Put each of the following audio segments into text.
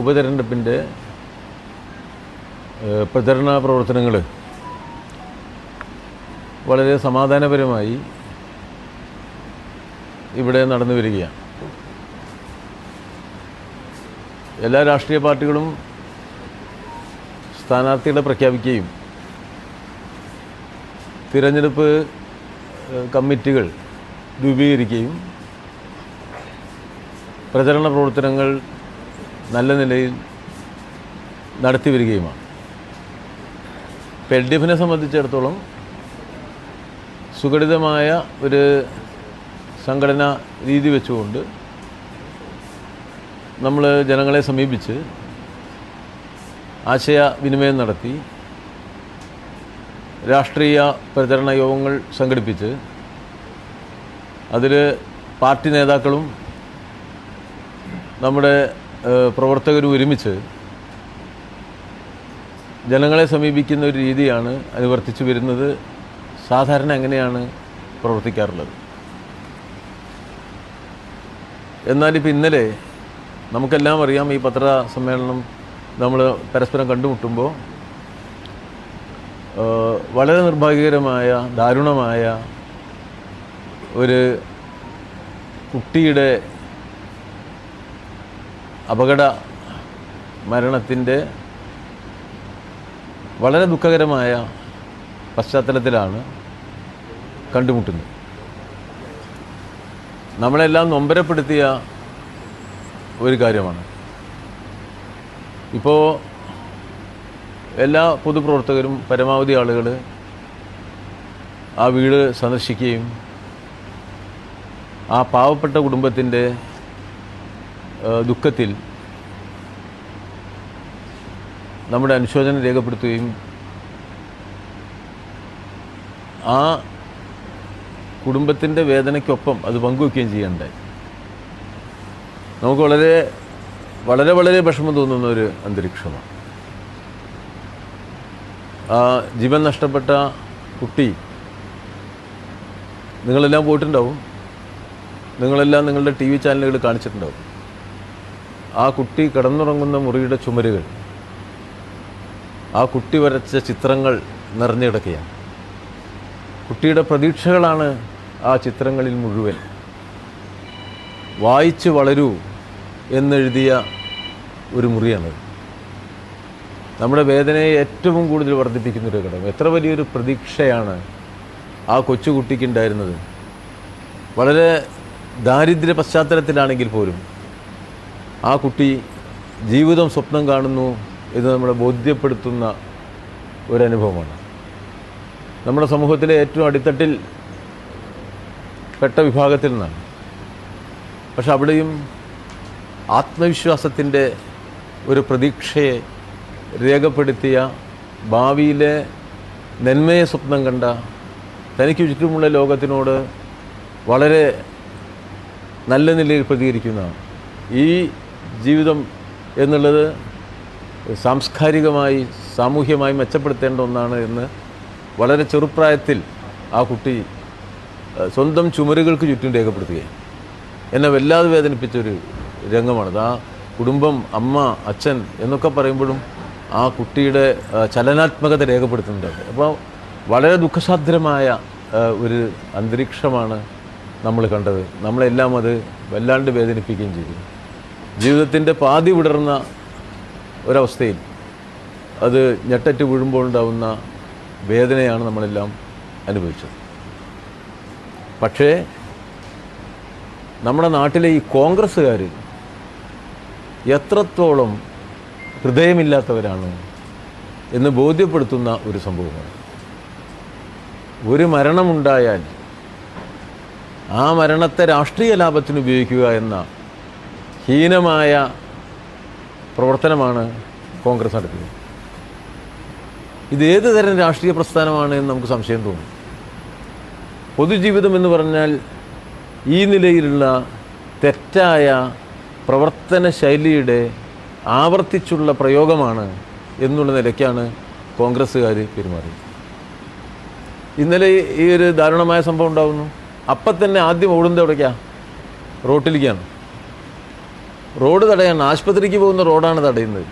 ഉപതെരഞ്ഞെടുപ്പിന്റെ പ്രചരണ പ്രവർത്തനങ്ങൾ വളരെ സമാധാനപരമായി ഇവിടെ നടന്നു വരികയാണ്. എല്ലാ രാഷ്ട്രീയ പാർട്ടികളും സ്ഥാനാർത്ഥികളെ പ്രഖ്യാപിക്കുകയും തിരഞ്ഞെടുപ്പ് കമ്മിറ്റികൾ രൂപീകരിക്കുകയും പ്രചരണ പ്രവർത്തനങ്ങൾ നല്ല നിലയിൽ നടത്തി വരികയുമാണ് ഇപ്പം എൽ സംബന്ധിച്ചിടത്തോളം സുഘടിതമായ ഒരു സംഘടനാ രീതി വെച്ചുകൊണ്ട് നമ്മൾ ജനങ്ങളെ സമീപിച്ച് ആശയവിനിമയം നടത്തി രാഷ്ട്രീയ പ്രചരണ യോഗങ്ങൾ സംഘടിപ്പിച്ച് അതിൽ പാർട്ടി നേതാക്കളും നമ്മുടെ പ്രവർത്തകരും ഒരുമിച്ച് ജനങ്ങളെ സമീപിക്കുന്ന ഒരു രീതിയാണ് അനുവർത്തിച്ചു വരുന്നത്. സാധാരണ അങ്ങനെയാണ് പ്രവർത്തിക്കാറുള്ളത്. എന്നാലിപ്പോൾ ഇന്നലെ നമുക്കെല്ലാം അറിയാം ഈ പത്ര സമ്മേളനം നമ്മൾ പരസ്പരം കണ്ടുമുട്ടുമ്പോൾ വളരെ നിർഭാഗ്യകരമായ ദാരുണമായ ഒരു കുട്ടിയുടെ അപകട മരണത്തിന്റെ വളരെ ദുഃഖകരമായ പശ്ചാത്തലത്തിലാണ് കണ്ടുമുട്ടുന്നത്. നമ്മളെല്ലാം നൊമ്പരപ്പെടുത്തിയ ഒരു കാര്യമാണ്. ഇപ്പോൾ എല്ലാ പൊതുപ്രവർത്തകരും പരമാവധി ആളുകൾ ആ വീട് സന്ദർശിക്കുകയും ആ പാവപ്പെട്ട കുടുംബത്തിന്റെ ദുഃഖത്തിൽ നമ്മുടെ അനുശോചനം രേഖപ്പെടുത്തുകയും ആ കുടുംബത്തിന്റെ വേദനയ്ക്കൊപ്പം അത് പങ്കുവയ്ക്കുകയും ചെയ്യണ്ടായി നമുക്ക് വളരെ വളരെ വളരെ വിഷമം തോന്നുന്ന ഒരു അന്തരീക്ഷമാണ്. ആ ജീവൻ നഷ്ടപ്പെട്ട കുട്ടി നിങ്ങളെല്ലാം പോയിട്ടുണ്ടാവും. നിങ്ങളെല്ലാം നിങ്ങളുടെ ടി വി ചാനലുകൾ കാണിച്ചിട്ടുണ്ടാവും. ആ കുട്ടി കിടന്നുറങ്ങുന്ന മുറിയുടെ ചുമരുകൾ ആ കുട്ടി വരച്ച ചിത്രങ്ങൾ നിറഞ്ഞു കിടക്കുകയാണ് കുട്ടിയുടെ പ്രതീക്ഷകളാണ് ആ ചിത്രങ്ങളിൽ മുഴുവൻ. വായിച്ച് വളരൂ എന്നെഴുതിയ ഒരു മുറിയാണ് നമ്മുടെ വേദനയെ ഏറ്റവും കൂടുതൽ വർദ്ധിപ്പിക്കുന്നൊരു ഘടകം. എത്ര വലിയൊരു പ്രതീക്ഷയാണ് ആ കൊച്ചുകുട്ടിക്കുണ്ടായിരുന്നത് വളരെ ദാരിദ്ര്യ പശ്ചാത്തലത്തിലാണെങ്കിൽ പോലും ആ കുട്ടി ജീവിതം സ്വപ്നം കാണുന്നു എന്ന് നമ്മളെ ബോധ്യപ്പെടുത്തുന്ന ഒരനുഭവമാണ്. നമ്മുടെ സമൂഹത്തിലെ ഏറ്റവും അടിത്തട്ടിൽ പെട്ട വിഭാഗത്തിൽ നിന്നാണ്. പക്ഷെ അവിടെയും ആത്മവിശ്വാസത്തിന്റെ ഒരു പ്രതീക്ഷയെ രേഖപ്പെടുത്തിയ ഭാവിയിലെ നന്മയെ സ്വപ്നം കണ്ട തനിക്ക് ചുറ്റുമുള്ള ലോകത്തിനോട് വളരെ നല്ല നിലയിൽ പ്രതികരിക്കുന്ന ഈ ജീവിതം എന്നുള്ളത് സാംസ്കാരികമായി സാമൂഹ്യമായി മെച്ചപ്പെടുത്തേണ്ട ഒന്നാണ് എന്ന് വളരെ ചെറുപ്രായത്തിൽ ആ കുട്ടി സ്വന്തം ചുമരുകൾക്ക് ചുറ്റും രേഖപ്പെടുത്തുകയാണ്. എന്നെ വല്ലാതെ വേദനിപ്പിച്ചൊരു രംഗമാണത്. ആ കുടുംബം അമ്മ അച്ഛൻ എന്നൊക്കെ പറയുമ്പോഴും ആ കുട്ടിയുടെ ചലനാത്മകത രേഖപ്പെടുത്തുന്നുണ്ട്. അപ്പോൾ വളരെ ദുഃഖസാധ്രമായ ഒരു അന്തരീക്ഷമാണ് നമ്മൾ കണ്ടത്. നമ്മളെല്ലാം അത് വല്ലാണ്ട് വേദനിപ്പിക്കുകയും ചെയ്തു. ജീവിതത്തിന്റെ പാതി വിടർന്ന ഒരവസ്ഥയിൽ അത് ഞെട്ടറ്റ് വീഴുമ്പോൾ ഉണ്ടാവുന്ന വേദനയാണ് നമ്മളെല്ലാം അനുഭവിച്ചത്. പക്ഷേ നമ്മുടെ നാട്ടിലെ ഈ കോൺഗ്രസ്സുകാർ എത്രത്തോളം ഹൃദയമില്ലാത്തവരാണ് എന്ന് ബോധ്യപ്പെടുത്തുന്ന ഒരു സംഭവമാണ്. ഒരു മരണമുണ്ടായാൽ ആ മരണത്തെ രാഷ്ട്രീയ ലാഭത്തിന് ഉപയോഗിക്കുക എന്ന ഹീനമായ പ്രവർത്തനമാണ് കോൺഗ്രസ് നടത്തിയത്. ഇത് ഏത് തരം രാഷ്ട്രീയ പ്രസ്ഥാനമാണ് എന്ന് നമുക്ക് സംശയം തോന്നും. പൊതുജീവിതം എന്ന് പറഞ്ഞാൽ ഈ നിലയിലുള്ള തെറ്റായ പ്രവർത്തന ശൈലിയുടെ ആവർത്തിച്ചുള്ള പ്രയോഗമാണ് എന്നുള്ള നിലയ്ക്കാണ് കോൺഗ്രസ്സുകാർ പെരുമാറിയത്. ഇന്നലെ ഈ ഒരു ദാരുണമായ സംഭവം ഉണ്ടാകുന്നു അപ്പം തന്നെ ആദ്യം ഓടുന്നത് എവിടേക്കാണ് റോട്ടിലേക്കാണ്. റോഡ് തടയാണ് ആശുപത്രിക്ക് പോകുന്ന റോഡാണ് തടയുന്നത്.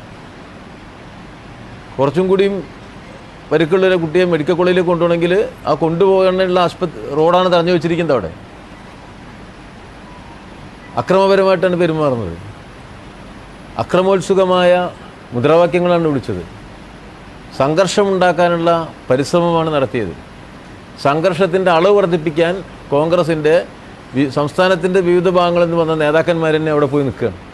കുറച്ചും കൂടിയും പരിക്കുള്ള ഒരു കുട്ടിയെ മെഡിക്കൽ കോളേജിൽ കൊണ്ടുപോകണമെങ്കിൽ ആ കൊണ്ടുപോകാനുള്ള ആശുപത്രി റോഡാണ് തടഞ്ഞു വെച്ചിരിക്കുന്നത് അവിടെ. അക്രമപരമായിട്ടാണ് പെരുമാറുന്നത്. അക്രമോത്സുകമായ മുദ്രാവാക്യങ്ങളാണ് വിളിച്ചത്. സംഘർഷമുണ്ടാക്കാനുള്ള പരിശ്രമമാണ് നടത്തിയത്. സംഘർഷത്തിന്റെ അളവ് വർദ്ധിപ്പിക്കാൻ കോൺഗ്രസിന്റെ സംസ്ഥാനത്തിന്റെ വിവിധ ഭാഗങ്ങളിൽ നിന്ന് വന്ന നേതാക്കന്മാർ തന്നെ അവിടെ പോയി നിൽക്കുകയാണ്.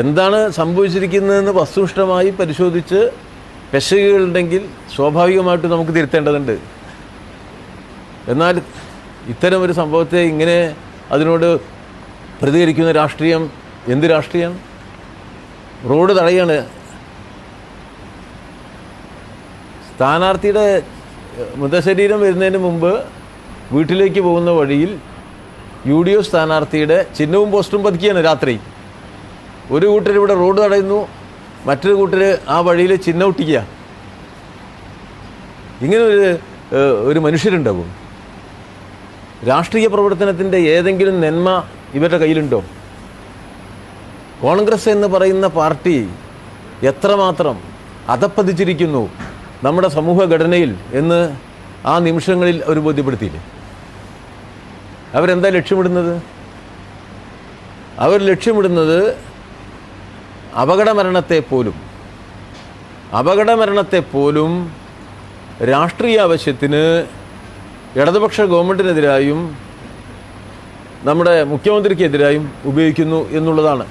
എന്താണ് സംഭവിച്ചിരിക്കുന്നതെന്ന് വസ്തുനിഷ്ഠമായി പരിശോധിച്ച് പെശകുകളുണ്ടെങ്കിൽ സ്വാഭാവികമായിട്ട് നമുക്ക് തിരുത്തേണ്ടതുണ്ട്. എന്നാൽ ഇത്തരം ഒരു സംഭവത്തെ ഇങ്ങനെ അതിനോട് പ്രതികരിക്കുന്ന രാഷ്ട്രീയം എന്ത് രാഷ്ട്രീയം? റോഡ് തടയാണ്. സ്ഥാനാർത്ഥിയുടെ മൃതശരീരം വരുന്നതിന് മുമ്പ് വീട്ടിലേക്ക് പോകുന്ന വഴിയിൽ യു ഡി എഫ് സ്ഥാനാർത്ഥിയുടെ ചിഹ്നവും പോസ്റ്റും പതിക്കുകയാണ് രാത്രി. ഒരു കൂട്ടർ ഇവിടെ റോഡ് തടയുന്നു മറ്റൊരു കൂട്ടർ ആ വഴിയിൽ ചിഹ്നം ഒട്ടിക്കുക. ഇങ്ങനെ ഒരു ഒരു മനുഷ്യരുണ്ടാവും. രാഷ്ട്രീയ പ്രവർത്തനത്തിന്റെ ഏതെങ്കിലും നന്മ ഇവരുടെ കയ്യിലുണ്ടോ? കോൺഗ്രസ് എന്ന് പറയുന്ന പാർട്ടി എത്രമാത്രം അതപ്പതിച്ചിരിക്കുന്നു നമ്മുടെ സമൂഹഘടനയിൽ എന്ന് ആ നിമിഷങ്ങളിൽ അവർ ബോധ്യപ്പെടുത്തിയില്ലേ? അവരെന്താ ലക്ഷ്യമിടുന്നത്? അവർ ലക്ഷ്യമിടുന്നത് അപകടമരണത്തെ പോലും അപകടമരണത്തെ പോലും രാഷ്ട്രീയ ആവശ്യത്തിന് ഇടതുപക്ഷ ഗവൺമെന്റിനെതിരായും നമ്മുടെ മുഖ്യമന്ത്രിക്കെതിരായും ഉപയോഗിക്കുന്നു എന്നുള്ളതാണ്.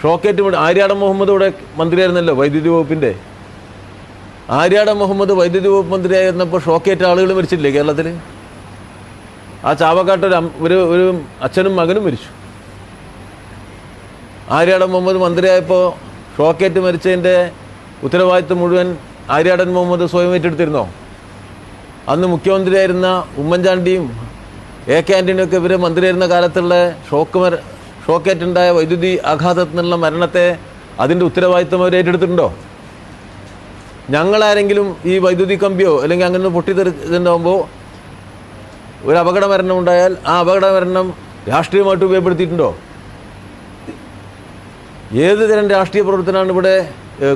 ഷോക്കേറ്റ് ആര്യാട മുഹമ്മദ് ഇവിടെ മന്ത്രിയായിരുന്നല്ലോ വൈദ്യുതി വകുപ്പിന്റെ ആര്യാടൻ മുഹമ്മദ് വൈദ്യുതി വകുപ്പ് മന്ത്രിയായിരുന്നപ്പോൾ ഷോക്കേറ്റ ആളുകൾ മരിച്ചില്ലേ കേരളത്തിൽ ആ ചാവക്കാട്ടൊരു ഒരു ഒരു അച്ഛനും മകനും മരിച്ചു. ആര്യാടൻ മുഹമ്മദ് മന്ത്രിയായപ്പോൾ ഷോക്കേറ്റ് മരിച്ചതിന്റെ ഉത്തരവാദിത്വം മുഴുവൻ ആര്യാടൻ മുഹമ്മദ് സ്വയം ഏറ്റെടുത്തിരുന്നോ? അന്ന് മുഖ്യമന്ത്രിയായിരുന്ന ഉമ്മൻചാണ്ടിയും എ കെ ആന്റണിയൊക്കെ ഇവർ മന്ത്രിയായിരുന്ന കാലത്തുള്ള ഷോക്ക് മര ഷോക്കേറ്റുണ്ടായ വൈദ്യുതി ആഘാതത്തിൽ നിന്നുള്ള മരണത്തെ അതിന്റെ ഉത്തരവാദിത്വം അവർ ഏറ്റെടുത്തിട്ടുണ്ടോ? ഞങ്ങളാരെങ്കിലും ഈ വൈദ്യുതി കമ്പിയോ അല്ലെങ്കിൽ അങ്ങനെ പൊട്ടിത്തെറിച്ചുണ്ടാകുമ്പോൾ ഒരു അപകട മരണം ഉണ്ടായാൽ ആ അപകട മരണം രാഷ്ട്രീയമായിട്ട് ഉപയോഗപ്പെടുത്തിയിട്ടുണ്ടോ? ഏത് തരം രാഷ്ട്രീയ പ്രവർത്തനമാണ് ഇവിടെ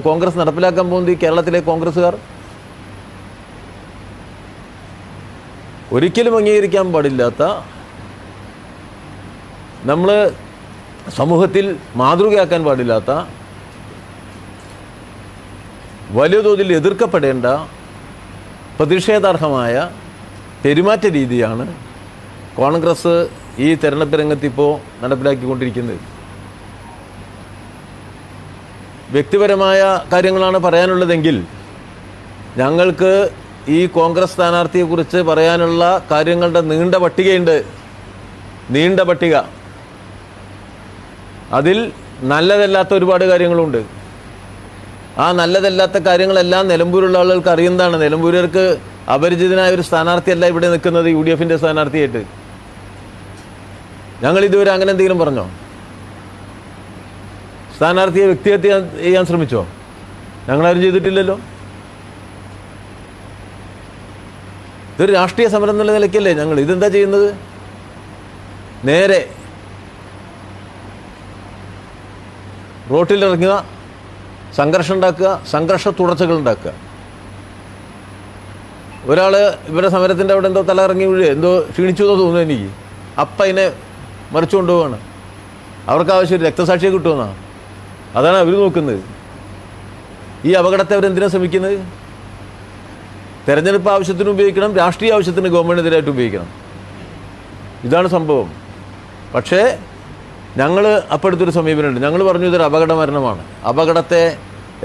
കോൺഗ്രസ് നടപ്പിലാക്കാൻ പോകുന്നത് ഈ കേരളത്തിലെ കോൺഗ്രസ്സുകാർ? ഒരിക്കലും അംഗീകരിക്കാൻ പാടില്ലാത്ത നമ്മൾ സമൂഹത്തിൽ മാതൃകയാക്കാൻ പാടില്ലാത്ത വലിയ തോതിൽ എതിർക്കപ്പെടേണ്ട പ്രതിഷേധാർഹമായ പെരുമാറ്റ രീതിയാണ് കോൺഗ്രസ് ഈ തെരഞ്ഞെടുപ്പ് രംഗത്ത് ഇപ്പോൾ നടപ്പിലാക്കിക്കൊണ്ടിരിക്കുന്നത്. വ്യക്തിപരമായ കാര്യങ്ങളാണ് പറയാനുള്ളതെങ്കിൽ ഞങ്ങൾക്ക് ഈ കോൺഗ്രസ് സ്ഥാനാർത്ഥിയെക്കുറിച്ച് പറയാനുള്ള കാര്യങ്ങളുടെ നീണ്ട പട്ടികയുണ്ട്. നീണ്ട പട്ടിക. അതിൽ നല്ലതല്ലാത്ത ഒരുപാട് കാര്യങ്ങളുണ്ട്. ആ നല്ലതല്ലാത്ത കാര്യങ്ങളെല്ലാം നിലമ്പൂരുള്ള ആളുകൾക്ക് അറിയുന്നതാണ്. നിലമ്പൂരുകാർക്ക് അപരിചിതനായ ഒരു സ്ഥാനാർത്ഥിയല്ല ഇവിടെ നിൽക്കുന്നത് യു ഡി എഫിന്റെ സ്ഥാനാർത്ഥിയായിട്ട്. ഞങ്ങൾ ഇതുവരെ അങ്ങനെ എന്തെങ്കിലും പറഞ്ഞോ? സ്ഥാനാർത്ഥിയെ വ്യക്തിഹത്യ ചെയ്യാൻ ശ്രമിച്ചോ? ഞങ്ങളാരും ചെയ്തിട്ടില്ലല്ലോ. ഇതൊരു രാഷ്ട്രീയ സമരം എന്നുള്ള നിലയ്ക്കല്ലേ ഞങ്ങൾ. ഇതെന്താ ചെയ്യുന്നത്? നേരെ റോട്ടിലിറങ്ങുക സംഘർഷം ഉണ്ടാക്കുക സംഘർഷ തുടർച്ചകൾ ഉണ്ടാക്കുക. ഒരാൾ ഇവരുടെ സമരത്തിന്റെ അവിടെ എന്തോ തലയിറങ്ങി വീഴുക എന്തോ ക്ഷീണിച്ചു എന്നോ തോന്നുന്നു എനിക്ക്. അപ്പം അതിനെ മറിച്ചു കൊണ്ടുപോവാണ് അവർക്ക് ആവശ്യം രക്തസാക്ഷിയെ കിട്ടുമെന്നാണ് അതാണ് അവർ നോക്കുന്നത്. ഈ അപകടത്തെ അവരെന്തിനാണ് ശ്രമിക്കുന്നത്? തെരഞ്ഞെടുപ്പ് ആവശ്യത്തിന് ഉപയോഗിക്കണം രാഷ്ട്രീയ ആവശ്യത്തിന് ഗവൺമെന്റിനെതിരായിട്ട് ഉപയോഗിക്കണം. ഇതാണ് സംഭവം. പക്ഷേ ഞങ്ങൾ അപ്പോഴത്തൊരു സമീപനമുണ്ട്. ഞങ്ങൾ പറഞ്ഞു ഇതൊരു അപകട മരണമാണ്. അപകടത്തെ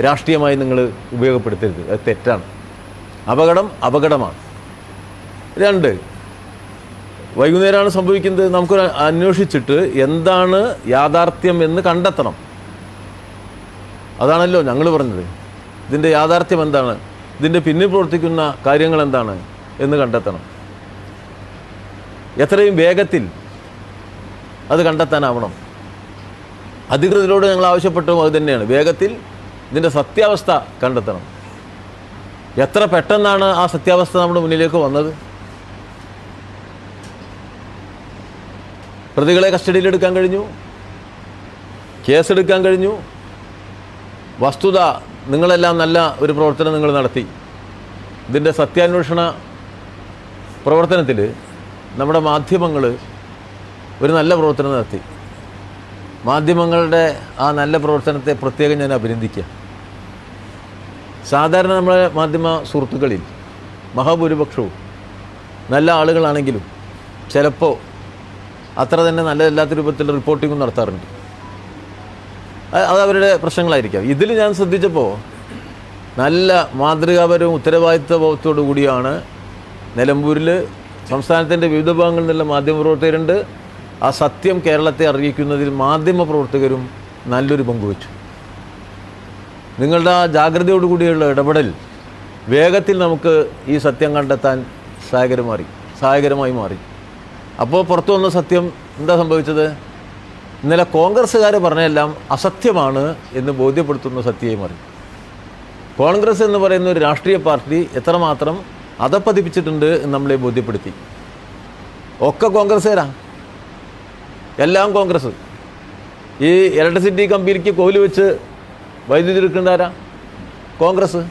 രാഷ്ട്രീയമായി നിങ്ങൾ ഉപയോഗപ്പെടുത്തരുത്. അത് തെറ്റാണ്. അപകടം അപകടമാണ്. രണ്ട് വൈകുന്നേരമാണ് സംഭവിക്കുന്നത്. നമുക്കൊരു അന്വേഷിച്ചിട്ട് എന്താണ് യാഥാർത്ഥ്യം എന്ന് കണ്ടെത്തണം. അതാണല്ലോ ഞങ്ങൾ പറഞ്ഞത്. ഇതിന്റെ യാഥാർത്ഥ്യം എന്താണ്? ഇതിന്റെ പിന്നിൽ പ്രവർത്തിക്കുന്ന കാര്യങ്ങൾ എന്താണ് എന്ന് കണ്ടെത്തണം. എത്രയും വേഗത്തിൽ അത് കണ്ടെത്താനാവണം. അധികൃതരോട് ഞങ്ങൾ ആവശ്യപ്പെട്ടതും അത് തന്നെയാണ്. വേഗത്തിൽ ഇതിന്റെ സത്യാവസ്ഥ കണ്ടെത്തണം. എത്ര പെട്ടെന്നാണ് ആ സത്യാവസ്ഥ നമ്മുടെ മുന്നിലേക്ക് വന്നത്? പ്രതികളെ കസ്റ്റഡിയിലെടുക്കാൻ കഴിഞ്ഞു? കേസെടുക്കാൻ കഴിഞ്ഞു? വസ്തുത നിങ്ങളെല്ലാം നല്ല ഒരു പ്രവർത്തനം നിങ്ങൾ നടത്തി. ഇതിന്റെ സത്യാന്വേഷണ പ്രവർത്തനത്തിൽ നമ്മുടെ മാധ്യമങ്ങൾ ഒരു നല്ല പ്രവർത്തനം നടത്തി. മാധ്യമങ്ങളുടെ ആ നല്ല പ്രവർത്തനത്തെ പ്രത്യേകം ഞാൻ അഭിനന്ദിക്കുക. സാധാരണ നമ്മളെ മാധ്യമ സുഹൃത്തുക്കളിൽ മഹാഭൂരിപക്ഷവും നല്ല ആളുകളാണെങ്കിലും ചിലപ്പോൾ അത്ര തന്നെ നല്ലതല്ലാത്ത രൂപത്തിൽ റിപ്പോർട്ടിങ്ങും നടത്താറുണ്ട്. അത് അവരുടെ പ്രശ്നങ്ങളായിരിക്കാം. ഇതിൽ ഞാൻ ശ്രദ്ധിച്ചപ്പോൾ നല്ല മാതൃകാപരവും ഉത്തരവാദിത്വ ബോധത്തോടു കൂടിയാണ് നിലമ്പൂരിൽ സംസ്ഥാനത്തിന്റെ വിവിധ ഭാഗങ്ങളിൽ നിന്നുള്ള മാധ്യമപ്രവർത്തകരുണ്ട്. ആ സത്യം കേരളത്തെ അറിയിക്കുന്നതിൽ മാധ്യമപ്രവർത്തകരും നല്ലൊരു പങ്കുവച്ചു. നിങ്ങളുടെ ആ ജാഗ്രതയോടുകൂടിയുള്ള ഇടപെടൽ വേഗത്തിൽ നമുക്ക് ഈ സത്യം കണ്ടെത്താൻ സഹായകരമായി സഹായകരമായി മാറി. അപ്പോൾ പുറത്തു വന്ന സത്യം എന്താ സംഭവിച്ചത്? ഇന്നലെ കോൺഗ്രസ്സുകാർ പറഞ്ഞതെല്ലാം അസത്യമാണ് എന്ന് ബോധ്യപ്പെടുത്തുന്ന സത്യമായി മാറി. കോൺഗ്രസ് എന്ന് പറയുന്ന ഒരു രാഷ്ട്രീയ പാർട്ടി എത്രമാത്രം അതപ്പതിപ്പിച്ചിട്ടുണ്ട് എന്ന് നമ്മളെ ബോധ്യപ്പെടുത്തി. ഒക്കെ കോൺഗ്രസ്സുകാരാ. എല്ലാം കോൺഗ്രസ്. ഈ ഇലക്ട്രിസിറ്റി കമ്പനിക്ക് കോലി വെച്ച് വൈദ്യുതി എടുക്കേണ്ടവരാ കോൺഗ്രസ്.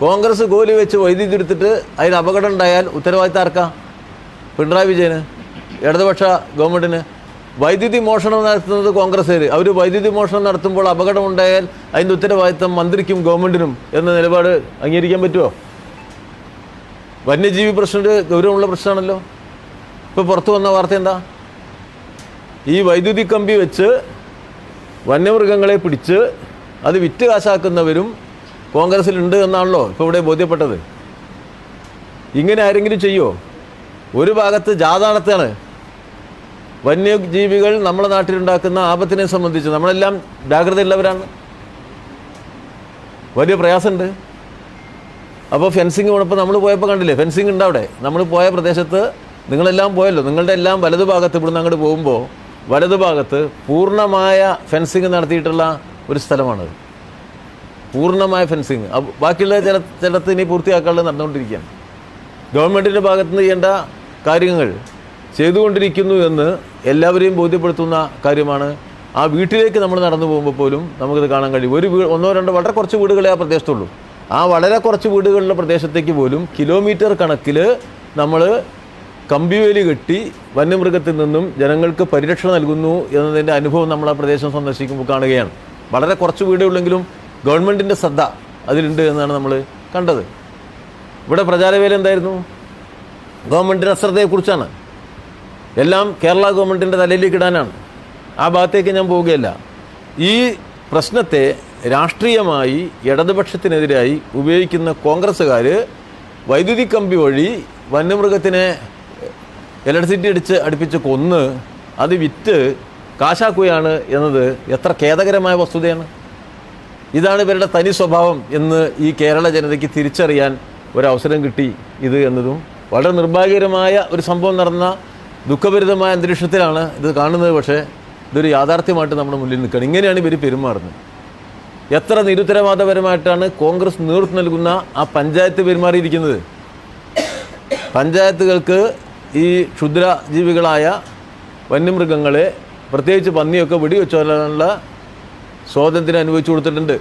കോൺഗ്രസ് കോലി വെച്ച് വൈദ്യുതി എടുത്തിട്ട് അതിന് അപകടം ഉണ്ടായാൽ ഉത്തരവാദിത്തം ആർക്കാ? പിണറായി വിജയന് ഇടതുപക്ഷ ഗവൺമെന്റിന് വൈദ്യുതി മോഷണം നടത്തുന്നത് കോൺഗ്രസ്സുകാർ അവർ വൈദ്യുതി മോഷണം നടത്തുമ്പോൾ അപകടം ഉണ്ടായാൽ അതിന്റെ ഉത്തരവാദിത്തം മന്ത്രിക്കും ഗവൺമെന്റിനും എന്ന നിലപാട് അംഗീകരിക്കാൻ പറ്റുമോ വന്യജീവി പ്രശ്നം ഗൗരവമുള്ള പ്രശ്നമാണല്ലോ. ഇപ്പോൾ പുറത്തു വന്ന വാർത്ത എന്താ? ഈ വൈദ്യുതി കമ്പി വെച്ച് വന്യമൃഗങ്ങളെ പിടിച്ച് അത് വിറ്റ് കാശാക്കുന്നവരും കോൺഗ്രസ്സിലുണ്ട് എന്നാണല്ലോ ഇപ്പോൾ ഇവിടെ ബോധ്യപ്പെട്ടത്. ഇങ്ങനെ ആരെങ്കിലും ചെയ്യുമോ ഒരു ഭാഗത്ത് നടത്തുകയാണ് വന്യജീവികൾ നമ്മുടെ നാട്ടിലുണ്ടാക്കുന്ന ആപത്തിനെ സംബന്ധിച്ച് നമ്മളെല്ലാം ജാഗ്രതയുള്ളവരാണ്. വലിയ പ്രയാസമുണ്ട്. അപ്പോൾ ഫെൻസിങ് പോണപ്പോൾ നമ്മൾ പോയപ്പോൾ കണ്ടില്ലേ ഫെൻസിങ് ഉണ്ട് അവിടെ. നമ്മൾ പോയ പ്രദേശത്ത് നിങ്ങളെല്ലാം പോയല്ലോ. നിങ്ങളുടെ എല്ലാം വലതു ഭാഗത്ത് ഇവിടുന്ന് അങ്ങോട്ട് പോകുമ്പോൾ വലതു ഭാഗത്ത് പൂർണമായ ഫെൻസിങ് നടത്തിയിട്ടുള്ള ഒരു സ്ഥലമാണത്. പൂർണമായ ഫെൻസിങ് ബാക്കിയുള്ള ചില ചിലത്ത് ഇനി പൂർത്തിയാക്കാനുള്ളത് നടന്നുകൊണ്ടിരിക്കുകയാണ്. ഗവൺമെന്റിന്റെ ഭാഗത്ത് നിന്ന് ചെയ്യേണ്ട കാര്യങ്ങൾ ചെയ്തുകൊണ്ടിരിക്കുന്നു എന്ന് എല്ലാവരെയും ബോധ്യപ്പെടുത്തുന്ന കാര്യമാണ്. ആ വീട്ടിലേക്ക് നമ്മൾ നടന്നു പോകുമ്പോൾ പോലും നമുക്കിത് കാണാൻ കഴിയും. ഒരു വീട് ഒന്നോ രണ്ടോ വളരെ കുറച്ച് വീടുകളെ ആ പ്രദേശത്തുള്ളൂ. ആ വളരെ കുറച്ച് വീടുകളുടെ പ്രദേശത്തേക്ക് പോലും കിലോമീറ്റർ കണക്കിൽ നമ്മൾ കമ്പിവേലി കെട്ടി വന്യമൃഗത്തിൽ നിന്നും ജനങ്ങൾക്ക് പരിരക്ഷ നൽകുന്നു എന്നതിന്റെ അനുഭവം നമ്മൾ ആ പ്രദേശം സന്ദർശിക്കുമ്പോൾ കാണുകയാണ്. വളരെ കുറച്ച് വീടുകളെങ്കിലും ഗവൺമെന്റിന്റെ ശ്രദ്ധ അതിലുണ്ട് എന്നാണ് നമ്മൾ കണ്ടത്. ഇവിടെ പ്രചാരവേല എന്തായിരുന്നു? ഗവൺമെന്റിന്റെ അശ്രദ്ധയെക്കുറിച്ചാണ്. എല്ലാം കേരള ഗവൺമെന്റിന്റെ തലയിലേക്ക് ഇടാനാണ്. ആ ഭാഗത്തേക്ക് ഞാൻ പോവുകയല്ല. ഈ പ്രശ്നത്തെ രാഷ്ട്രീയമായി ഇടതുപക്ഷത്തിനെതിരായി ഉപയോഗിക്കുന്ന കോൺഗ്രസ്സുകാർ വൈദ്യുതി കമ്പി വഴി വന്യമൃഗത്തിനെ ഇലക്ട്രിസിറ്റി അടിച്ച് അടുപ്പിച്ച് കൊന്ന് അത് വിറ്റ് കാശാക്കുകയാണ് എന്നത് എത്ര ഖേദകരമായ വസ്തുതയാണ്. ഇതാണ് ഇവരുടെ തനി സ്വഭാവം എന്ന് ഈ കേരള ജനതയ്ക്ക് തിരിച്ചറിയാൻ ഒരവസരം കിട്ടി ഇത് എന്നതും. വളരെ നിർഭാഗ്യകരമായ ഒരു സംഭവം നടന്ന ദുഃഖഭരിതമായ അന്തരീക്ഷത്തിലാണ് ഇത് കാണുന്നത്. പക്ഷേ ഇതൊരു യാഥാർത്ഥ്യമായിട്ട് നമ്മുടെ മുന്നിൽ നിൽക്കുകയാണ്. ഇങ്ങനെയാണ് ഇവർ പെരുമാറുന്നത്. എത്ര നിരുത്തരവാദപരമായിട്ടാണ് കോൺഗ്രസ് നേതൃത്വം നൽകുന്ന ആ പഞ്ചായത്ത് പെരുമാറിയിരിക്കുന്നത്? പഞ്ചായത്തുകൾക്ക് ഈ ക്ഷുദ്ര ക്ഷുദ്രജീവികളായ വന്യമൃഗങ്ങളെ പ്രത്യേകിച്ച് പന്നിയൊക്കെ വെടിവെച്ചുള്ള സ്വാതന്ത്ര്യം അനുഭവിച്ചു കൊടുത്തിട്ടുണ്ട്.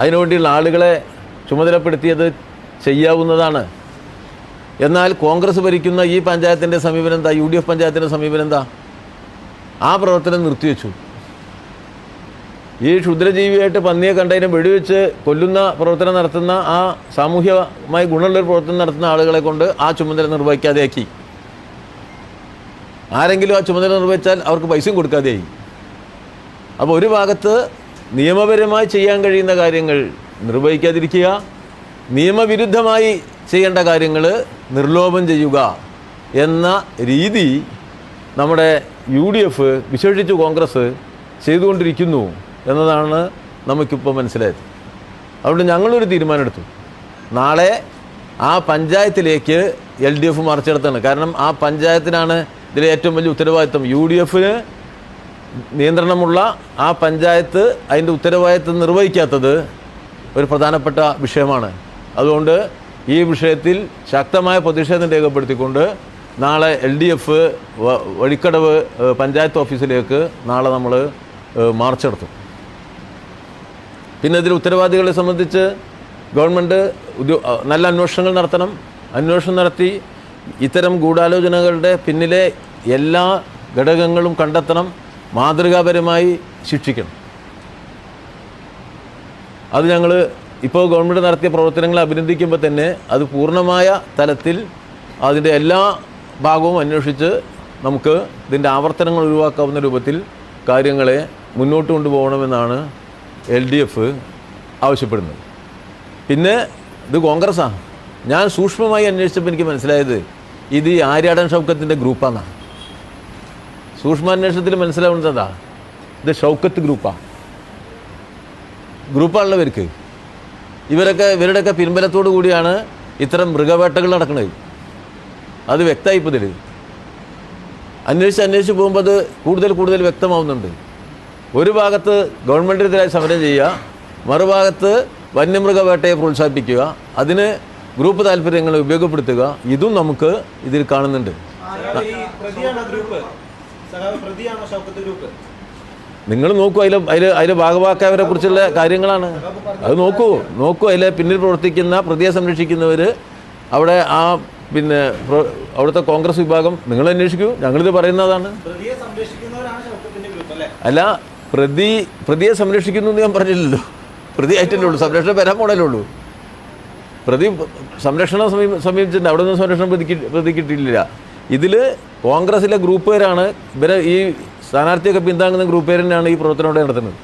അതിനുവേണ്ടിയുള്ള ആളുകളെ ചുമതലപ്പെടുത്തിയത് ചെയ്യാവുന്നതാണ്. എന്നാൽ കോൺഗ്രസ് ഭരിക്കുന്ന ഈ പഞ്ചായത്തിന്റെ സമീപനം എന്താ? യു ഡി എഫ് പഞ്ചായത്തിന്റെ സമീപനം എന്താ? ആ പ്രവർത്തനം നിർത്തിവെച്ചു. ഈ ക്ഷുദ്രജീവിയായിട്ട് പന്നിയെ കണ്ടതിനെ വെടിവെച്ച് കൊല്ലുന്ന പ്രവർത്തനം നടത്തുന്ന ആ സാമൂഹ്യമായി ഗുണമുള്ളൊരു പ്രവർത്തനം നടത്തുന്ന ആളുകളെ കൊണ്ട് ആ ചുമതല നിർവഹിക്കാതെയാക്കി. ആരെങ്കിലും ആ ചുമതല നിർവഹിച്ചാൽ അവർക്ക് പൈസയും കൊടുക്കാതെയായി. അപ്പോൾ ഒരു ഭാഗത്ത് നിയമപരമായി ചെയ്യാൻ കഴിയുന്ന കാര്യങ്ങൾ നിർവഹിക്കാതിരിക്കുക നിയമവിരുദ്ധമായി ചെയ്യേണ്ട കാര്യങ്ങൾ നിർലോഭം ചെയ്യുക എന്ന രീതി നമ്മുടെ യു ഡി എഫ് വിശേഷിച്ച് കോൺഗ്രസ് ചെയ്തുകൊണ്ടിരിക്കുന്നു എന്നതാണ് നമുക്കിപ്പോൾ മനസ്സിലായത്. അതുകൊണ്ട് ഞങ്ങളൊരു തീരുമാനമെടുത്തു. നാളെ ആ പഞ്ചായത്തിലേക്ക് എൽ ഡി എഫ് മറിച്ചെടുത്താണ് കാരണം ആ പഞ്ചായത്തിനാണ് ഇതിലെ ഏറ്റവും വലിയ ഉത്തരവാദിത്വം. യു ഡി എഫിന് നിയന്ത്രണമുള്ള ആ പഞ്ചായത്ത് അതിന്റെ ഉത്തരവാദിത്വം നിർവഹിക്കാത്തത് ഒരു പ്രധാനപ്പെട്ട വിഷയമാണ്. അതുകൊണ്ട് ഈ വിഷയത്തിൽ ശക്തമായ പ്രതിഷേധം രേഖപ്പെടുത്തിക്കൊണ്ട് നാളെ L D F Vazhikkadavu panchayat ഓഫീസിലേക്ക് നാളെ നമ്മൾ മാർച്ച് നടത്തും. പിന്നെ ഇതിൽ ഉത്തരവാദികളെ സംബന്ധിച്ച് ഗവൺമെന്റ് ഉദ്യോ നല്ല അന്വേഷണങ്ങൾ നടത്തണം. അന്വേഷണം നടത്തി ഇത്തരം ഗൂഢാലോചനകളുടെ പിന്നിലെ എല്ലാ ഘടകങ്ങളും കണ്ടെത്തണം. മാതൃകാപരമായി ശിക്ഷിക്കണം. അത് ഞങ്ങൾ ഇപ്പോൾ ഗവൺമെന്റ് നടത്തിയ പ്രവർത്തനങ്ങളെ അഭിനന്ദിക്കുമ്പോൾ തന്നെ അത് പൂർണമായ തലത്തിൽ അതിന്റെ എല്ലാ ഭാഗവും അന്വേഷിച്ച് നമുക്ക് ഇതിന്റെ ആവർത്തനങ്ങൾ ഒഴിവാക്കാവുന്ന രൂപത്തിൽ കാര്യങ്ങളെ മുന്നോട്ട് കൊണ്ടുപോകണമെന്നാണ് എൽ ഡി എഫ് ആവശ്യപ്പെടുന്നത്. പിന്നെ ഇത് കോൺഗ്രസ്സാണ്. ഞാൻ സൂക്ഷ്മമായി അന്വേഷിച്ചപ്പോൾ എനിക്ക് മനസ്സിലായത് ഇത് ഈ ആര്യാടൻ ഷൗക്കത്തിന്റെ ഗ്രൂപ്പാണെന്നാണ് സൂക്ഷ്മാന്വേഷണത്തിൽ മനസ്സിലാവുന്നതാ ഇത് ഷൗക്കത്ത് ഗ്രൂപ്പാണ് ഗ്രൂപ്പാണല്ലോ ഇവർക്ക്. ഇവരൊക്കെ ഇവരുടെയൊക്കെ പിൻബലത്തോടു കൂടിയാണ് ഇത്തരം മൃഗവേട്ടകൾ നടക്കുന്നത്. അത് വ്യക്തമായി ഇപ്പോൾ ഇതിൽ അന്വേഷിച്ച് അന്വേഷിച്ച് പോകുമ്പോൾ അത് കൂടുതൽ കൂടുതൽ വ്യക്തമാവുന്നുണ്ട്. ഒരു ഭാഗത്ത് ഗവൺമെന്റിനെതിരായി സമരം ചെയ്യുക മറുഭാഗത്ത് വന്യമൃഗവേട്ടയെ പ്രോത്സാഹിപ്പിക്കുക അതിന് ഗ്രൂപ്പ് താല്പര്യങ്ങളെ ഉപയോഗപ്പെടുത്തുക ഇതും നമുക്ക് ഇതിൽ കാണുന്നുണ്ട്. ഗ്രൂപ്പ്? ഗ്രൂപ്പ്? നിങ്ങൾ നോക്കൂ അതിൽ അതിൽ അതിൽ ഭാഗവാക്കായവരെ കുറിച്ചുള്ള കാര്യങ്ങളാണ്. അത് നോക്കൂ. നോക്കൂ അതിൽ പിന്നിൽ പ്രവർത്തിക്കുന്ന പ്രതിയെ സംരക്ഷിക്കുന്നവർ അവിടെ ആ പിന്നെ അവിടുത്തെ കോൺഗ്രസ് വിഭാഗം നിങ്ങൾ അന്വേഷിക്കൂ. ഞങ്ങളിത് പറയുന്നതാണ്. അല്ലേ? അല്ല പ്രതി പ്രതിയെ സംരക്ഷിക്കുന്നു എന്ന് ഞാൻ പറഞ്ഞില്ലല്ലോ. പ്രതി ആയിട്ടല്ലേ ഉള്ളൂ. സംരക്ഷണം വരാൻ പോണല്ലേ ഉള്ളൂ. പ്രതി സംരക്ഷണം സമീപ സമീപിച്ചിട്ടുണ്ട്. അവിടെ നിന്ന് സംരക്ഷണം പ്രതി പ്രതി കിട്ടിയില്ല ഇതിൽ കോൺഗ്രസിലെ ഗ്രൂപ്പുകാരാണ് ഇവരെ ഈ സ്ഥാനാർത്ഥിയൊക്കെ പിന്താങ്ങുന്ന ഗ്രൂപ്പുകാരനാണ് ഈ പ്രവർത്തനം അവിടെ നടത്തുന്നത്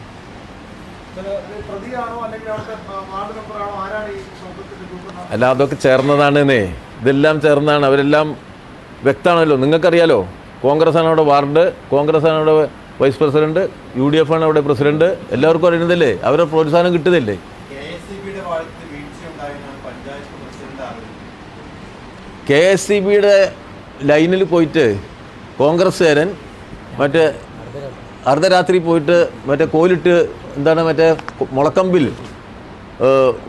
അല്ല അതൊക്കെ ചേർന്നതാണെന്നേ. ഇതെല്ലാം ചേർന്നതാണ് അവരെല്ലാം വ്യക്തമാണല്ലോ. നിങ്ങൾക്കറിയാലോ കോൺഗ്രസ് ആണ് അവിടെ വാർഡ് കോൺഗ്രസ് ആണ് അവിടെ vice president U D F ആണ് അവിടെ പ്രസിഡന്റ്. എല്ലാവർക്കും അറിയുന്നതല്ലേ? അവരെ പ്രോത്സാഹനം കിട്ടുന്നില്ലേ? കെ എസ് സി ബിയുടെ ലൈനിൽ പോയിട്ട് കോൺഗ്രസ്സുകാരൻ മറ്റേ അർദ്ധരാത്രി പോയിട്ട് മറ്റേ കോലിട്ട് എന്താണ് മറ്റേ മുളക്കമ്പിൽ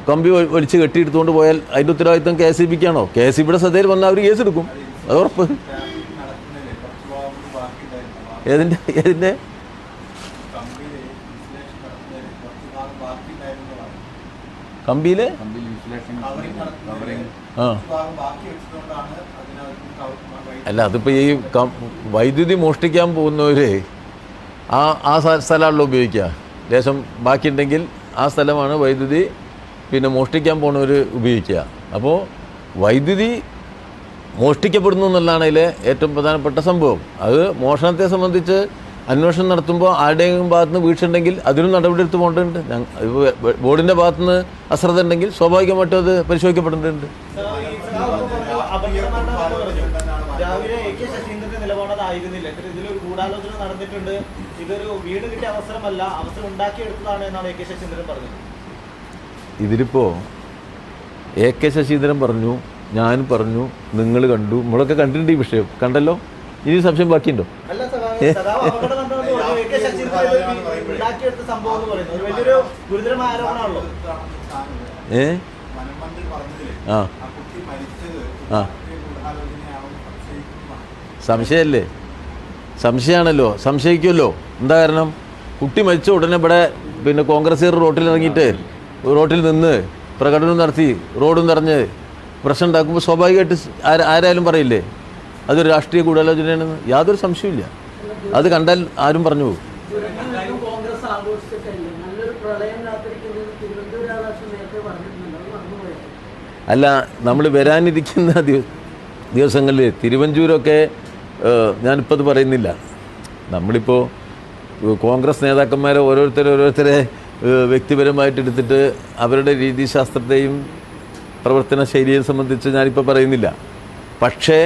കമ്പി ഒഴിച്ച് വലിച്ച് കെട്ടിയെടുത്തുകൊണ്ട് പോയാൽ അതിന്റെ ഉത്തരവാദിത്വം കെ എസ് ഇ ബിക്കാണോ? കെ എസ് ഇ ബിയുടെ ശ്രദ്ധയിൽ വന്നാൽ അവർ കേസെടുക്കും അത് ഉറപ്പ്. ഏതിന്റെ ഏതിന്റെ? കമ്പിയിൽ ആ. അല്ല അതിപ്പോൾ ഈ വൈദ്യുതി മോഷ്ടിക്കാൻ പോകുന്നവര് ആ ആ സ്ഥ- സ്ഥലമാണല്ലോ ഉപയോഗിക്കുക. ലേശം ബാക്കിയുണ്ടെങ്കിൽ ആ സ്ഥലമാണ് വൈദ്യുതി പിന്നെ മോഷ്ടിക്കാൻ പോകുന്നവർ ഉപയോഗിക്കുക. അപ്പോൾ വൈദ്യുതി മോഷ്ടിക്കപ്പെടുന്നു എന്നുള്ളതാണ് അതിലെ ഏറ്റവും പ്രധാനപ്പെട്ട സംഭവം. അത് മോഷണത്തെ സംബന്ധിച്ച് അന്വേഷണം നടത്തുമ്പോൾ ആരുടെയും ഭാഗത്ത് നിന്ന് വീഴ്ച ഉണ്ടെങ്കിൽ അതിനും നടപടിയെടുത്ത് പോകേണ്ടതുണ്ട്. ഞങ്ങ- ഇപ്പൊ ബോർഡിന്റെ ഭാഗത്തുനിന്ന് അശ്രദ്ധ ഉണ്ടെങ്കിൽ സ്വാഭാവികമായിട്ടും അത് പരിശോധിക്കപ്പെടേണ്ടതുണ്ട്. നിലപാട് അതായിരുന്നില്ല ഇത്ര ഇതിലൊരു ഗൂഢാലോചന നടന്നിട്ടുണ്ട്. ഇതൊരു വീട് കിട്ടിയ അവസരമല്ല. അവസരം ഉണ്ടാക്കിയെടുത്തതാണ് എന്നാണ് എ കെ ശശീന്ദ്രൻ പറഞ്ഞത്. ഇതിലിപ്പോൾ എ കെ ശശീന്ദ്രൻ പറഞ്ഞു ഞാൻ പറഞ്ഞു നിങ്ങൾ കണ്ടു. നമ്മളൊക്കെ കണ്ടിട്ടുണ്ട് ഈ വിഷയം. കണ്ടല്ലോ? ഇനി സംശയം ബാക്കിയുണ്ടോ? ഏ? ആ. ആ. കുട്ടി സംശയമാണല്ലോ. സംശയിക്കുമല്ലോ. എന്താ കാരണം? കുട്ടി മരിച്ച ഉടനെ ഇവിടെ പിന്നെ കോൺഗ്രസ്സുകാർ റോട്ടിൽ ഇറങ്ങിയിട്ട് റോട്ടിൽ നിന്ന് പ്രകടനം നടത്തി റോഡും നിറഞ്ഞ് പ്രശ്നം ഉണ്ടാക്കുമ്പോൾ സ്വാഭാവികമായിട്ട് ആര- ആരായാലും പറയില്ലേ? അതൊരു രാഷ്ട്രീയ ഗൂഢാലോചനയാണെന്ന്. യാതൊരു സംശയമില്ല അത് കണ്ടാൽ ആരും പറഞ്ഞു പോകും. അല്ല നമ്മൾ വരാനിരിക്കുന്ന ദിവ- ദിവസങ്ങളിൽ തിരുവഞ്ചൂരൊക്കെ ഞാനിപ്പോൾ അത് പറയുന്നില്ല. നമ്മളിപ്പോൾ കോൺഗ്രസ് നേതാക്കന്മാരെ ഓരോരുത്തരെ ഓരോരുത്തരെ വ്യക്തിപരമായിട്ട് എടുത്തിട്ട് അവരുടെ രീതിശാസ്ത്രത്തെയും പ്രവർത്തന ശൈലിയെ സംബന്ധിച്ച് ഞാനിപ്പോൾ പറയുന്നില്ല. പക്ഷേ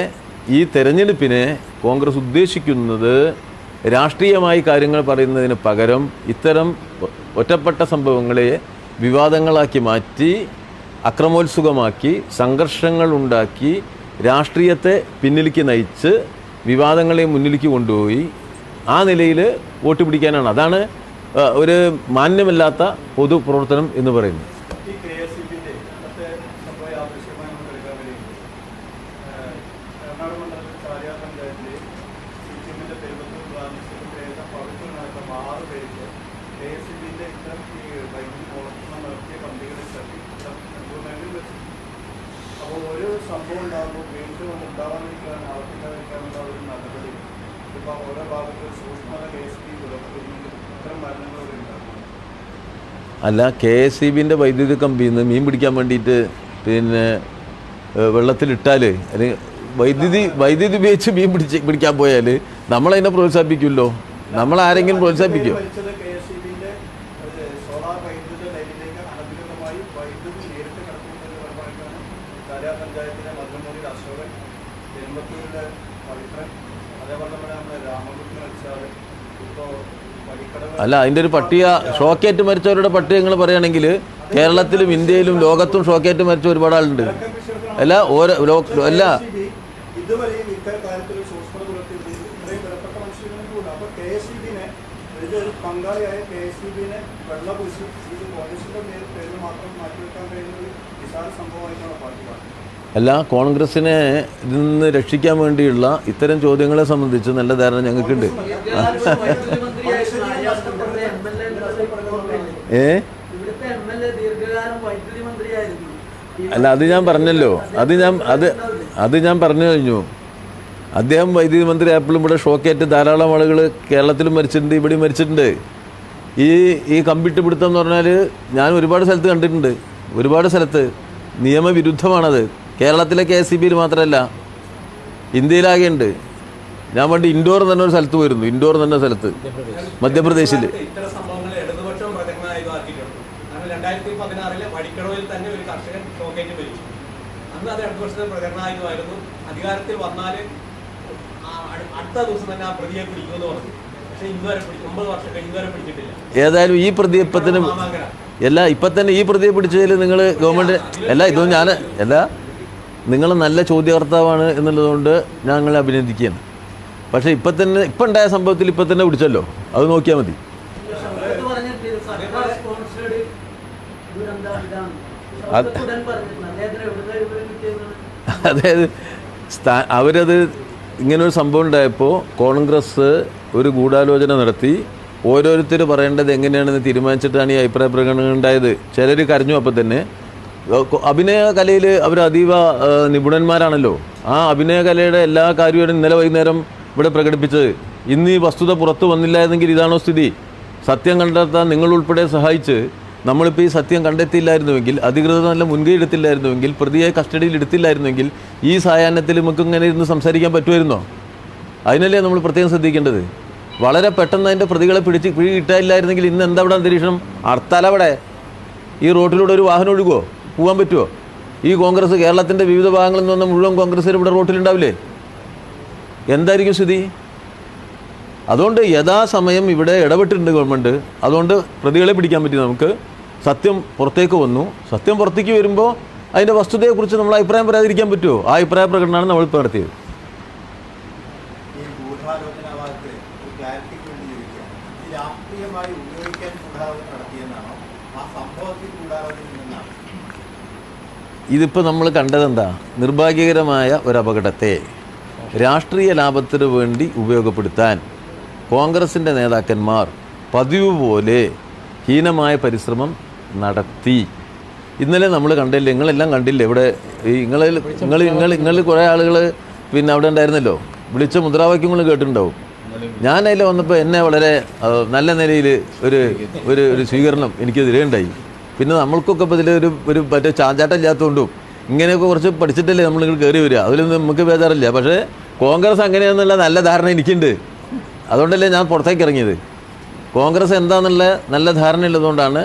ഈ തെരഞ്ഞെടുപ്പിനെ കോൺഗ്രസ് ഉദ്ദേശിക്കുന്നത് രാഷ്ട്രീയമായി കാര്യങ്ങൾ പറയുന്നതിന് പകരം ഇത്തരം ഒറ്റപ്പെട്ട സംഭവങ്ങളെ വിവാദങ്ങളാക്കി മാറ്റി അക്രമോത്സുകമാക്കി സംഘർഷങ്ങൾ ഉണ്ടാക്കി രാഷ്ട്രീയത്തെ പിന്നിലേക്ക് നയിച്ച് വിവാദങ്ങളെ മുന്നിലേക്ക് കൊണ്ടുപോയി ആ നിലയിൽ വോട്ട് പിടിക്കാനാണ് അതാണ് ഒരു മാന്യമല്ലാത്ത പൊതുപ്രവർത്തനം എന്ന് പറയുന്നത് കെ എസ് ഇ ബിന്റെ ഇത്തരം ഈ ബൈക്കിൽ നടത്തിയ കമ്പനികളെ ഗവൺമെന്റിൽ വെച്ച് അപ്പോൾ ഒരു സംഭവം ഉണ്ടാകുമ്പോൾ വീണ്ടും അത് ഉണ്ടാവാതിരിക്കാൻ ആവർത്തിക്കാതിരിക്കാനുള്ള ഒരു നടപടി? ഇപ്പോൾ ഓരോ ഭാഗത്ത് സൂക്ഷ്മത കെ എസ് ബി പുലർത്തുന്നുണ്ട് ഇത്തരം മരണങ്ങൾ ഉണ്ടാകും. അല്ല കെ എസ് ഇ ബിന്റെ വൈദ്യുതി കമ്പിയിൽ നിന്ന് മീൻ പിടിക്കാൻ വേണ്ടിയിട്ട് പിന്നെ വെള്ളത്തിലിട്ടാൽ അല്ലെങ്കിൽ വൈദ്യുതി വൈദ്യുതി ഉപയോഗിച്ച് മീൻ പിടിച്ച് പിടിക്കാൻ പോയാൽ നമ്മളതിനെ പ്രോത്സാഹിപ്പിക്കുമല്ലോ? നമ്മൾ ആരെങ്കിലും പ്രോത്സാഹിപ്പിക്കുമോ? അല്ല അതിന്റെ ഒരു പട്ടിക ഷോക്കേറ്റ് മരിച്ചവരുടെ പട്ടിക നിങ്ങൾ പറയുകയാണെങ്കിൽ കേരളത്തിലും ഇന്ത്യയിലും ലോകത്തും ഷോക്കേറ്റ് മരിച്ച ഒരുപാട് ആളുണ്ട്. അല്ല ഓരോ അല്ല. വെള്ളപൂശി ഇത് കോൺഗ്രസിന്റെ പേര് മാത്രം മാറ്റിവെക്കാൻ കഴിയുന്ന ഒരു നിസാര സംഭവമായിട്ടാണ് പാർട്ടി അല്ല കോൺഗ്രസിനെ നിന്ന് രക്ഷിക്കാൻ വേണ്ടിയുള്ള ഇത്തരം ചോദ്യങ്ങളെ സംബന്ധിച്ച് നല്ല ധാരണ ഞങ്ങൾക്കുണ്ട്. ഏ? അല്ല അത് ഞാൻ പറഞ്ഞല്ലോ. അത് ഞാൻ അത് അത് ഞാൻ പറഞ്ഞു കഴിഞ്ഞു. അദ്ദേഹം വൈദ്യുതി മന്ത്രി ആപ്പിളും ഇവിടെ ഷോക്കേറ്റ് ധാരാളം ആളുകൾ കേരളത്തിലും മരിച്ചിട്ടുണ്ട് ഇവിടെയും മരിച്ചിട്ടുണ്ട്. ഈ ഈ കമ്പിട്ട് പിടുത്തം എന്ന് പറഞ്ഞാൽ ഞാൻ ഒരുപാട് സ്ഥലത്ത് കണ്ടിട്ടുണ്ട്. ഒരുപാട് സ്ഥലത്ത് നിയമവിരുദ്ധമാണത്. കേരളത്തിലെ കെ എസ് സി ബിയിൽ മാത്രമല്ല ഇന്ത്യയിലാകെ ഉണ്ട് ഞാൻ പണ്ട് ഇൻഡോർ തന്നെ ഒരു സ്ഥലത്ത് പോയിരുന്നു ഇൻഡോർ തന്നെ സ്ഥലത്ത് മധ്യപ്രദേശിൽ രണ്ടായിരത്തി പതിനാറിലെ വടിക്കടവിൽ തന്നെ ഒരു കർഷകൻ മരിച്ചു. അന്ന് അത് പ്രചരണായുധമായിരുന്നു. അധികാരത്തിൽ വന്നാൽ അടുത്ത ദിവസം തന്നെ ആ പ്രതിയെ പിടിക്കുമെന്ന് പറഞ്ഞു. പക്ഷെ ഇന്നുവരെ പിടിച്ചു ഒമ്പത് വർഷം ഇന്നുവരെ പിടിച്ചിട്ടില്ല. ഏതായാലും ഈ പ്രതിയപ്പത്തിന് എല്ലാ ഇപ്പൊ തന്നെ ഈ പ്രതിയെ പിടിച്ചതിൽ നിങ്ങൾ ഗവൺമെന്റ് അല്ല ഇതൊന്നും ഞാൻ അല്ല നിങ്ങൾ നല്ല ചോദ്യകർത്താവാണ് എന്നുള്ളതുകൊണ്ട് ഞാൻ നിങ്ങളെ അഭിനന്ദിക്കുകയാണ്. പക്ഷേ ഇപ്പം തന്നെ ഇപ്പം ഉണ്ടായ സംഭവത്തിൽ ഇപ്പം തന്നെ പിടിച്ചല്ലോ. അത് നോക്കിയാൽ മതി. അതായത് സ്ഥാ അവരത് ഇങ്ങനൊരു സംഭവം ഉണ്ടായപ്പോൾ കോൺഗ്രസ് ഒരു ഗൂഢാലോചന നടത്തി. ഓരോരുത്തർ പറയേണ്ടത് എങ്ങനെയാണെന്ന് തീരുമാനിച്ചിട്ടാണ് ഈ അഭിപ്രായ പ്രകടനം ഉണ്ടായത്. ചിലർ കരഞ്ഞു അപ്പം തന്നെ. അഭിനയ കലയിൽ അവർ അതീവ നിപുണന്മാരാണല്ലോ. ആ അഭിനയ കലയുടെ എല്ലാ കാര്യവും ഇന്നലെ വൈകുന്നേരം ഇവിടെ പ്രകടിപ്പിച്ചത്. ഇന്ന് ഈ വസ്തുത പുറത്തു വന്നില്ലായിരുന്നെങ്കിൽ ഇതാണോ സ്ഥിതി? സത്യം കണ്ടെത്താൻ നിങ്ങൾ ഉൾപ്പെടെ സഹായിച്ച് നമ്മളിപ്പോൾ ഈ സത്യം കണ്ടെത്തിയില്ലായിരുന്നുവെങ്കിൽ അധികൃതർ നല്ല മുൻകൈ എടുത്തില്ലായിരുന്നുവെങ്കിൽ പ്രതിയെ കസ്റ്റഡിയിൽ എടുത്തില്ലായിരുന്നുവെങ്കിൽ ഈ സായാഹ്നത്തിൽ നമുക്ക് ഇങ്ങനെ ഇരുന്ന് സംസാരിക്കാൻ പറ്റുമായിരുന്നോ? അതിനല്ലേ നമ്മൾ പ്രത്യേകം ശ്രദ്ധിക്കേണ്ടത്. വളരെ പെട്ടെന്ന് അതിന്റെ പ്രതികളെ പിടിച്ച് പിടി കിട്ടാനില്ലായിരുന്നെങ്കിൽ ഇന്ന് എന്താ ഇവിടെ അന്തരീക്ഷം? അർത്താലവിടെ ഈ റോട്ടിലൂടെ ഒരു വാഹനം ഒഴുകുമോ പോകാൻ പറ്റുമോ ഈ കോൺഗ്രസ് കേരളത്തിന്റെ വിവിധ ഭാഗങ്ങളിൽ നിന്ന് മുഴുവൻ കോൺഗ്രസ്സുകാർ ഇവിടെ റോട്ടിലുണ്ടാവില്ലേ? എന്തായിരിക്കും സ്ഥിതി? അതുകൊണ്ട് യഥാസമയം ഇവിടെ ഇടപെട്ടിട്ടുണ്ട് ഗവൺമെന്റ് അതുകൊണ്ട് പ്രതികളെ പിടിക്കാൻ പറ്റി നമുക്ക്. സത്യം പുറത്തേക്ക് വന്നു. സത്യം പുറത്തേക്ക് വരുമ്പോൾ അതിന്റെ വസ്തുതയെക്കുറിച്ച് നമ്മൾ അഭിപ്രായം പറയാതിരിക്കാൻ പറ്റുമോ ആ അഭിപ്രായ പ്രകടനമാണ് നമ്മൾ നടത്തിയത് ഈ ഗൂഢാലോചനാവാദത്തിൽ ഒരു ക്ലാരിറ്റിക്ക് വേണ്ടി ചോദിക്കുക ഇത് രാഷ്ട്രീയമായി ഉപയോഗിക്കാൻ ഗൂഢാലോചന നടത്തിയെന്നാണോ ആ സംഭവത്തിൽ ഗൂഢാലോചന നിന്നാണ് ഇതിപ്പോൾ നമ്മൾ കണ്ടതെന്താ നിർഭാഗ്യകരമായ ഒരു അപകടത്തെ രാഷ്ട്രീയ ലാഭത്തിന് വേണ്ടി ഉപയോഗപ്പെടുത്താൻ കോൺഗ്രസിന്റെ നേതാക്കന്മാർ പതിവ് പോലെ ഹീനമായ പരിശ്രമം നടത്തി. ഇന്നലെ നമ്മൾ കണ്ടില്ലേ? നിങ്ങളെല്ലാം കണ്ടില്ല? ഇവിടെ ഈ നിങ്ങളിൽ നിങ്ങൾ നിങ്ങൾ നിങ്ങൾ കുറേ ആളുകൾ പിന്നെ അവിടെ ഉണ്ടായിരുന്നല്ലോ? വിളിച്ച മുദ്രാവാക്യങ്ങൾ കേട്ടിട്ടുണ്ടാവും. ഞാൻ വന്നപ്പോൾ എന്നെ വളരെ നല്ല നിലയിൽ ഒരു ഒരു സ്വീകരണം എനിക്കെതിരെ ഉണ്ടായി. പിന്നെ നമ്മൾക്കൊക്കെ ഇപ്പോൾ ഇതിൽ ഒരു മറ്റേ ചാഞ്ചാട്ടം ഇല്ലാത്തതുകൊണ്ടും ഇങ്ങനെയൊക്കെ കുറച്ച് പഠിച്ചിട്ടല്ലേ നമ്മൾ ഇങ്ങോട്ട് കയറി വരിക. അതിലൊന്നും നമുക്ക് ബേജാറില്ല. പക്ഷേ കോൺഗ്രസ് അങ്ങനെയാണെന്നുള്ള നല്ല ധാരണ എനിക്കുണ്ട്. അതുകൊണ്ടല്ലേ ഞാൻ പുറത്തേക്ക് ഇറങ്ങിയത്. കോൺഗ്രസ് എന്താണെന്നുള്ള നല്ല ധാരണ ഉള്ളതുകൊണ്ടാണ്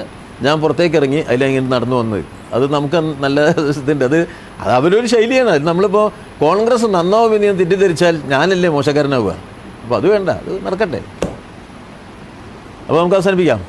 ഞാൻ പുറത്തേക്ക് ഇറങ്ങി അതിലിങ്ങനെ നടന്നു വന്നത്. അത് നമുക്ക് നല്ല ഇതുണ്ട്. അത് അത് അവരൊരു ശൈലിയാണ്. അത് നമ്മളിപ്പോൾ കോൺഗ്രസ് നന്നാവും എന്ന് തെറ്റിദ്ധരിച്ചാൽ ഞാനല്ലേ മോശക്കാരനാവുക. അപ്പോൾ അത് വേണ്ട. അത് നടക്കട്ടെ. അപ്പോൾ നമുക്ക് അവസാനിപ്പിക്കാം.